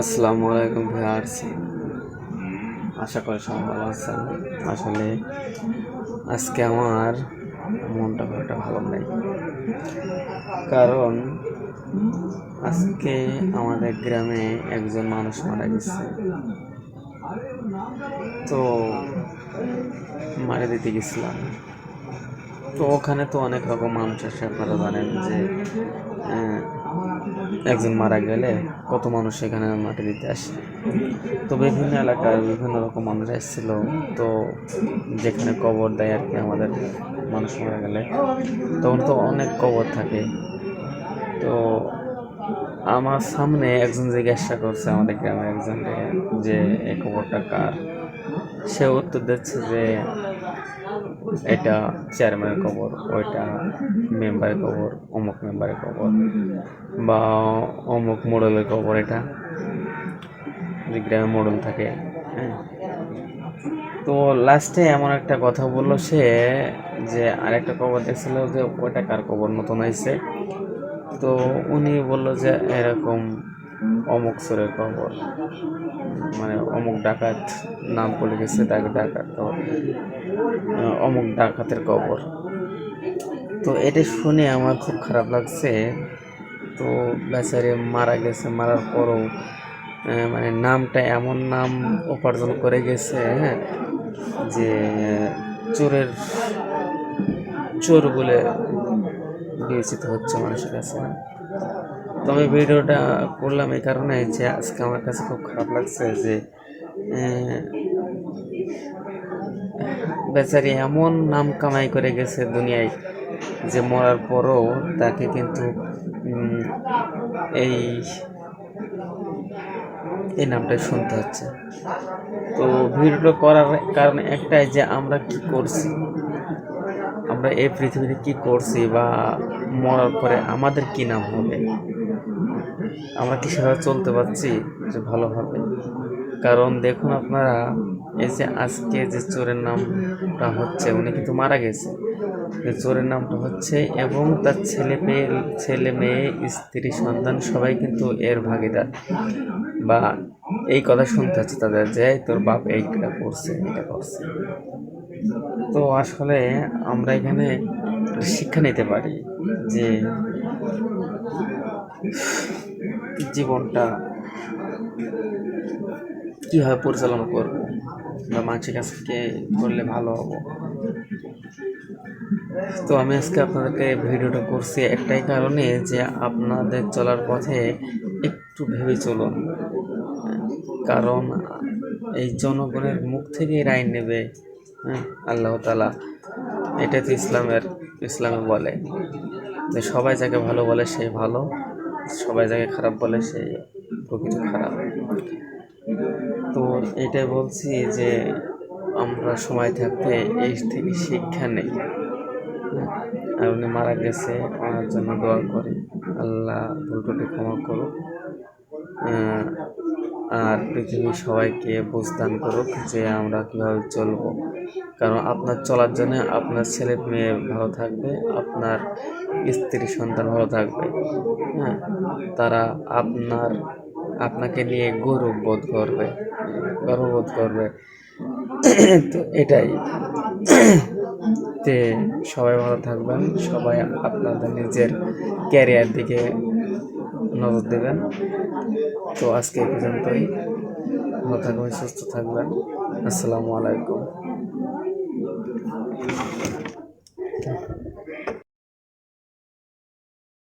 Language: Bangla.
আসসালামু আলাইকুম ভিউয়ার্স। আশা করি সবাই ভালো আছেন। আসলে আজকে আমার মনটা খুব একটা ভালো নেই। কারণ আজকে আমাদের গ্রামে একজন মানুষ মারা গেছে। তো মারা দিতে গেছিলাম। তো ওখানে তো অনেক রকম মানুষ আছে আপনারা জানেন যে একজন মারা গেলে কত মানুষ সেখানে মাটি দিতে আসে? তো বিভিন্ন এলাকার বিভিন্ন রকম মানুষ এসেছিল তো যেখানে কবর দেয় আর কি আমাদের মানুষ মারা গেলে। তখন তো অনেক কবর থাকে। তো আমার সামনে একজন জিজ্ঞাসা করছে আমাদের গ্রামের একজন যে এই কবরটা কার, সে উত্তর দিচ্ছে যে এটা চেয়ারম্যানের কবর ওইটা মেম্বারের কবর অমুক মেম্বারের কবর বা অমুক মডেলের কবর এটা, যে গ্রামে মোড়ল থাকে হ্যাঁ। তো লাস্টে এমন একটা কথা বলল সে, যে আরেকটা কবর দেখছিল যে ওইটা কার কবর নতুন হয়েছে তো উনি বলল যে এরকম অমুক সুরের কবর মানে অমুক ডাকাত নাম বলে গেছে তাকে ডাকাত অমুক ডাকাতের কবর তো এটা শুনে আমার খুব খারাপ লাগছে। তো বেচারে মারা গেছে, মারার পরও মানে নামটা এমন নাম উপার্জন করে গেছে হ্যাঁ যে, চোরের, চোর বলে বিবেচিত হচ্ছে মানুষের কাছে। তো আমি ভিডিওটা করলাম এই কারণে যে আজকে আমার কাছে খুব খারাপ লাগছে যে বেচারি এমন নাম কামাই করে গেছে দুনিয়ায় যে মরার পরও তাকে কিন্তু এই এই নামটাই শুনতে হচ্ছে। তো ভিডিওটা করার কারণ একটাই যে আমরা কি করছি। আমরা এই পৃথিবীতে কি করছি বা মরার পরে আমাদের কি নাম হবে? আমরা কি সেভাবে চলতে পারছি যে ভালোভাবে কারণ দেখুন আপনারা, এই যে আজকে যে চোরের নামটা হচ্ছে, উনি কিন্তু মারা গেছে। চোরের নামটা হচ্ছে এবং তার ছেলে মেয়ে ছেলে মেয়ে, স্ত্রী, সন্তান সবাই কিন্তু এর ভাগিদার। বা এই কথা শুনতে হচ্ছে তাদের যে, তোর বাপ এইটা করছে, এটা করছে। তো আসলে আমরা এখানে শিক্ষা নিতে পারি যে জীবনটা কীভাবে পরিচালনা করব বা মানুষের কাছ থেকে করলে ভালো হব। তো আমি আজকে আপনাদেরকে ভিডিওটা করছি একটাই কারণে যে আপনাদের চলার পথে একটু ভেবে চলুন। কারণ এই জনগণের মুখ থেকেই রায় নেবে আল্লাহ তালা এটা তো ইসলামের, ইসলামে বলে যে সবাই যাকে ভালো বলে সেই ভালো, সবাই যাকে খারাপ বলে সেই প্রকৃত খারাপ। তো এটাই বলছি যে আমরা সময় থাকতে এই থেকে শিক্ষা নেই। আর উনি মারা গেছে, ওনার জন্য দোয়া করি। আল্লাহ ভুলটুটি ক্ষমা করুক। আর পৃথিবীর সবাইকে বুঝদান করুক যে আমরা কীভাবে চলবো। কারণ আপনার চলার জন্য আপনার ছেলে মেয়ে ভালো থাকবে, আপনার স্ত্রী সন্তান ভালো থাকবে হ্যাঁ? তারা আপনার, আপনাকে নিয়ে গৌরব বোধ করবে গর্ববোধ করবে। তো এটাই। তে সবাই ভালো থাকবেন, সবাই আপনাদের নিজের ক্যারিয়ার দিকে নজর দেবেন। তো আজকে এই পর্যন্তই। ভালো থাকবেন সুস্থ থাকবেন। আসসালামু আলাইকুম।